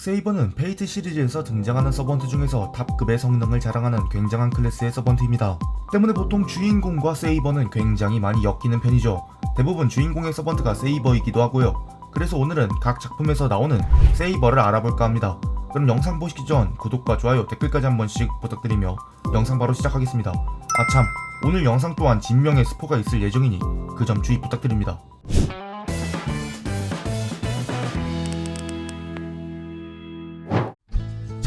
세이버는 페이트 시리즈에서 등장하는 서번트 중에서 탑급의 성능을 자랑하는 굉장한 클래스의 서번트입니다. 때문에 보통 주인공과 세이버는 굉장히 많이 엮이는 편이죠. 대부분 주인공의 서번트가 세이버이기도 하고요. 그래서 오늘은 각 작품에서 나오는 세이버를 알아볼까 합니다. 그럼 영상 보시기 전 구독과 좋아요, 댓글까지 한 번씩 부탁드리며 영상 바로 시작하겠습니다. 아참, 오늘 영상 또한 진명의 스포가 있을 예정이니 그 점 주의 부탁드립니다.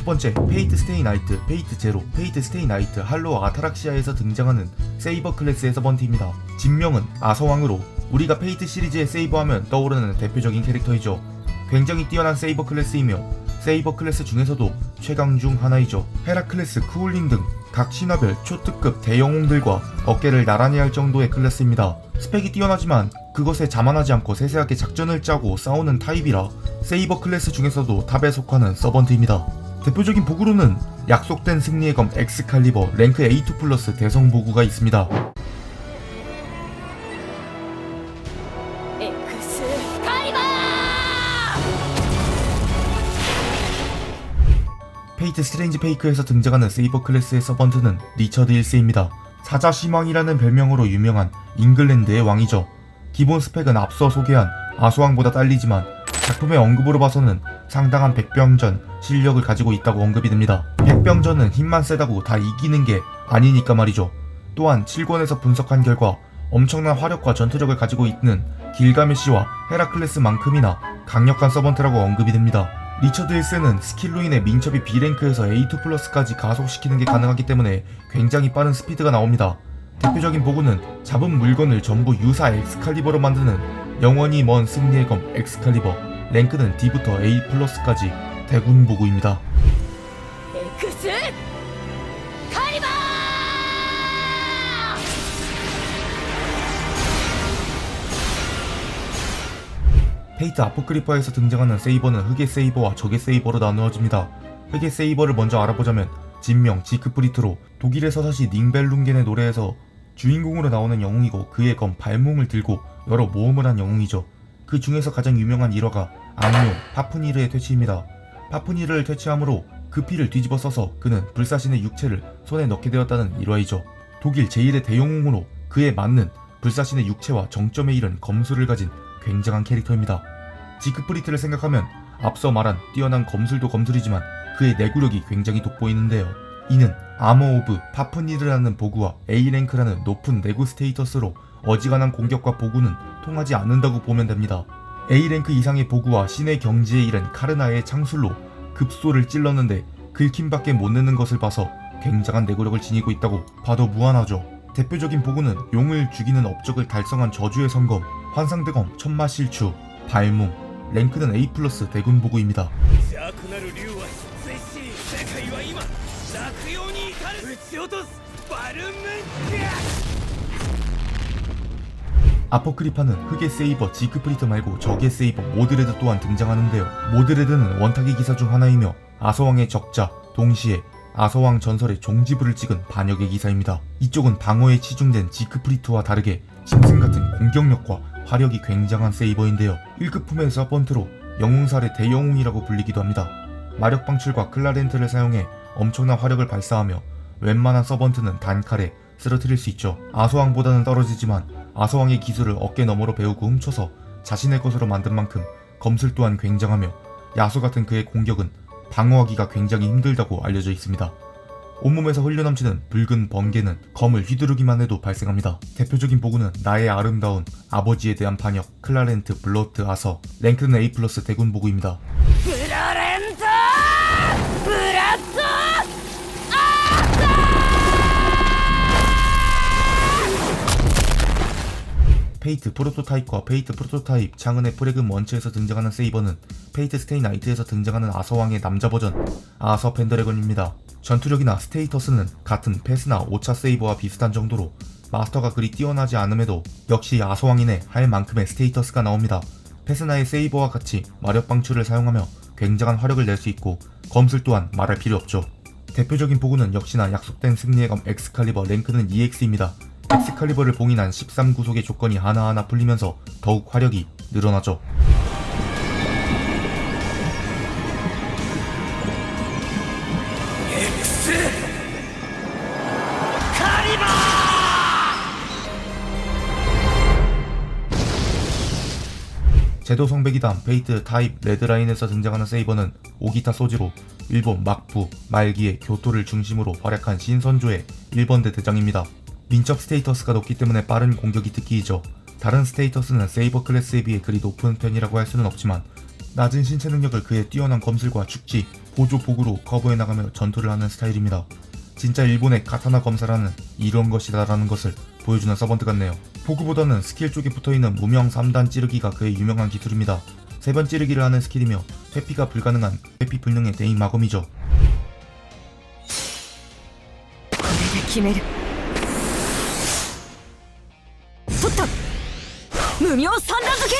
첫 번째, 페이트 스테이 나이트, 페이트 제로, 페이트 스테이 나이트, 할로 아타락시아에서 등장하는 세이버 클래스의 서번트입니다. 진명은 아서왕으로 우리가 페이트 시리즈의 세이버하면 떠오르는 대표적인 캐릭터이죠. 굉장히 뛰어난 세이버 클래스이며 세이버 클래스 중에서도 최강 중 하나이죠. 헤라클레스, 크울린 등 각 신화별 초특급 대영웅들과 어깨를 나란히 할 정도의 클래스입니다. 스펙이 뛰어나지만 그것에 자만하지 않고 세세하게 작전을 짜고 싸우는 타입이라 세이버 클래스 중에서도 탑에 속하는 서번트입니다. 대표적인 보구로는 약속된 승리의 검 엑스칼리버 랭크 A2 플러스 대성 보구가 있습니다. 페이트 스트레인지 페이크에서 등장하는 세이버 클래스의 서번트는 리처드 1세입니다. 사자 시망이라는 별명으로 유명한 잉글랜드의 왕이죠. 기본 스펙은 앞서 소개한 아소왕보다 딸리지만 작품의 언급으로 봐서는 상당한 백병전 실력을 가지고 있다고 언급이 됩니다. 백병전은 힘만 세다고 다 이기는 게 아니니까 말이죠. 또한 7권에서 분석한 결과 엄청난 화력과 전투력을 가지고 있는 길가메시와 헤라클레스만큼이나 강력한 서번트라고 언급이 됩니다. 리처드 1세는 스킬로 인해 민첩이 B랭크에서 A2 플러스까지 가속시키는 게 가능하기 때문에 굉장히 빠른 스피드가 나옵니다. 대표적인 보구는 잡은 물건을 전부 유사 엑스칼리버로 만드는 영원히 먼 승리의 검 엑스칼리버 랭크는 D부터 A 플러스까지 대군 보구입니다. 엑스 카이바! 페이트 아포크리퍼에서 등장하는 세이버는 흑의 세이버와 적의 세이버로 나누어집니다. 흑의 세이버를 먼저 알아보자면 진명 지크프리트로 독일의 서사시 닝벨룽겐의 노래에서 주인공으로 나오는 영웅이고 그의 검 발몽을 들고 여러 모험을 한 영웅이죠. 그 중에서 가장 유명한 일화가 악룡 파프니르의 퇴치입니다. 파프니르를 퇴치함으로 그 피를 뒤집어 써서 그는 불사신의 육체를 손에 넣게 되었다는 일화이죠. 독일 제1의 대영웅으로 그에 맞는 불사신의 육체와 정점에 이른 검술을 가진 굉장한 캐릭터입니다. 지크프리트를 생각하면 앞서 말한 뛰어난 검술도 검술이지만 그의 내구력이 굉장히 돋보이는데요. 이는 아머 오브 파프니르라는 보구와 A랭크라는 높은 내구 스테이터스로 어지간한 공격과 보구는 통하지 않는다고 보면 됩니다. A랭크 이상의 보구와 신의 경지에 이른 카르나의 창술로 급소를 찔렀는데 긁힘밖에 못 내는 것을 봐서 굉장한 내구력을 지니고 있다고 봐도 무한하죠. 대표적인 보구는 용을 죽이는 업적을 달성한 저주의 성검, 환상대검, 천마실추, 발몽, 랭크는 A 플러스 대군 보구입니다. 邪悪なる竜は出世し世界は今落葉に至る撃ち落とすバルムンク 아포크리파는 흑의 세이버 지크프리트 말고 적의 세이버 모드레드 또한 등장하는데요. 모드레드는 원탁의 기사 중 하나이며 아서왕의 적자, 동시에 아서왕 전설의 종지부를 찍은 반역의 기사입니다. 이쪽은 방어에 치중된 지크프리트와 다르게 짐승 같은 공격력과 화력이 굉장한 세이버인데요. 1급품의 서번트로 영웅살의 대영웅이라고 불리기도 합니다. 마력 방출과 클라렌트를 사용해 엄청난 화력을 발사하며 웬만한 서번트는 단칼에 쓰러뜨릴 수 있죠. 아소왕보다는 떨어지지만 아소왕의 기술을 어깨 너머로 배우고 훔쳐서 자신의 것으로 만든 만큼 검술 또한 굉장하며 야수 같은 그의 공격은 방어하기가 굉장히 힘들다고 알려져 있습니다. 온몸에서 흘려넘치는 붉은 번개는 검을 휘두르기만 해도 발생합니다. 대표적인 보구는 나의 아름다운 아버지에 대한 반역, 클라렌트, 블러트, 아서, 랭크는 A 플러스 대군 보구입니다. 페이트 프로토타입과 페이트 프로토타입 장은의 프레금 원체에서 등장하는 세이버는 페이트 스테이 나이트에서 등장하는 아서왕의 남자 버전 아서 펜드래건입니다. 전투력이나 스테이터스는 같은 패스나 5차 세이버와 비슷한 정도로 마스터가 그리 뛰어나지 않음에도 역시 아서왕이네 할 만큼의 스테이터스가 나옵니다. 패스나의 세이버와 같이 마력 방출을 사용하며 굉장한 화력을 낼 수 있고 검술 또한 말할 필요 없죠. 대표적인 보구는 역시나 약속된 승리의 검 엑스칼리버 랭크는 EX입니다. 엑스칼리버를 봉인한 13구속의 조건이 하나하나 풀리면서 더욱 화력이 늘어나죠. 제도 성배기단 페이트 타입 레드라인에서 등장하는 세이버는 오기타 소지로 일본 막부 말기의 교토를 중심으로 활약한 신선조의 1번대 대장입니다. 민첩 스테이터스가 높기 때문에 빠른 공격이 특기이죠. 다른 스테이터스는 세이버 클래스에 비해 그리 높은 편이라고 할 수는 없지만 낮은 신체 능력을 그의 뛰어난 검술과 축지, 보조 복으로 커버해 나가며 전투를 하는 스타일입니다. 진짜 일본의 카타나 검사라는 이런 것이다라는 것을 보여주는 서번트 같네요. 포구보다는 스킬 쪽에 붙어있는 무명 3단 찌르기가 그의 유명한 기술입니다. 세번 찌르기를 하는 스킬이며 회피가 불가능한 회피 불능의 대인 마검이죠. 無名三段付け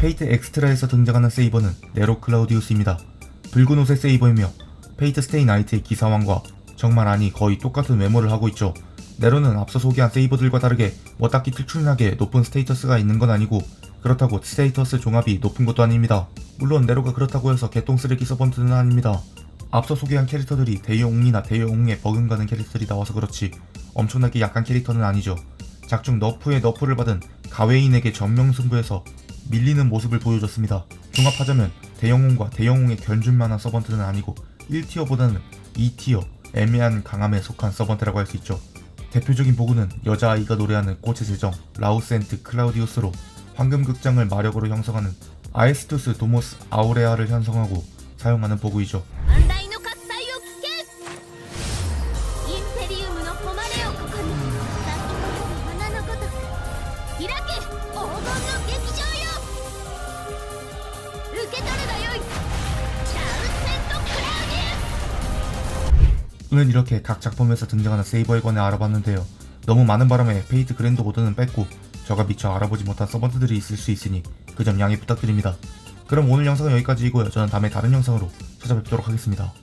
페이트 엑스트라에서 등장하는 세이버는 네로 클라우디우스입니다. 붉은 옷의 세이버이며 페이트 스테이 나이트의 기사왕과 정말 아니 거의 똑같은 외모를 하고 있죠. 네로는 앞서 소개한 세이버들과 다르게 뭐 딱히 특출나게 높은 스테이터스가 있는 건 아니고 그렇다고 스테이터스 종합이 높은 것도 아닙니다. 물론 네로가 그렇다고 해서 개똥 쓰레기 서번트는 아닙니다. 앞서 소개한 캐릭터들이 대용이나 대용에 버금가는 캐릭터들이 나와서 그렇지 엄청나게 약한 캐릭터는 아니죠. 작중 너프에 너프를 받은 가웨인에게 전명승부에서 밀리는 모습을 보여줬습니다. 종합하자면 대영웅과 대영웅의 견줄만한 서번트는 아니고 1티어보다는 2티어 애매한 강함에 속한 서번트라고 할 수 있죠. 대표적인 보구는 여자아이가 노래하는 꽃의 세정 라우센트 클라우디우스로 황금극장을 마력으로 형성하는 아에스투스 도모스 아우레아를 형성하고 사용하는 보구이죠. 오늘 이렇게 각 작품에서 등장하는 세이버에 관해 알아봤는데요. 너무 많은 바람에 페이트 그랜드 보드는 뺐고 저가 미처 알아보지 못한 서번트들이 있을 수 있으니 그 점 양해 부탁드립니다. 그럼 오늘 영상은 여기까지이고요. 저는 다음에 다른 영상으로 찾아뵙도록 하겠습니다.